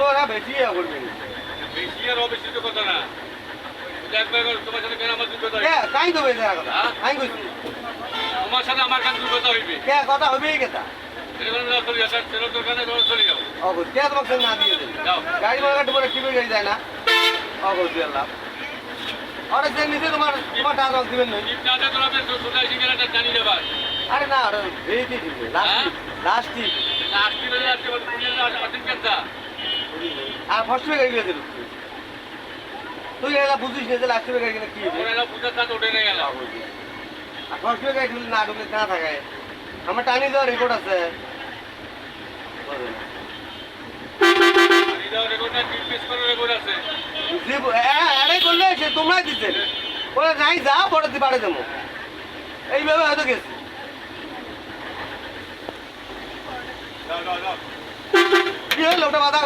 ওরা বেশি ইয়ে করবে। বেশি আর অবেশি তো কথা না। তোমার সাথে আমার দুর্গতা কে? কাই দেবে এটা কথা। কাই কইছি। তোমার সাথে আমার কান হইবে? কে? কথা অবশ্য কে না অবশ্য আল্লাহ। আরে না। লাস্টিক কেন আর ফার্স্ট দিল তুই এলা বুঝিস না যে লাস্ট গাড়ি গেলে কি আর ফার্স্ট গাড়ি ঢুকলে না ঢুকলে না থাকে? আমার টানি দেওয়ার রেকর্ড আছে। তোমরাই দিচ্ছে ওরা নাই যা পারে দেবো। এইভাবে হয়তো গেছে। হলো ওটা বাধা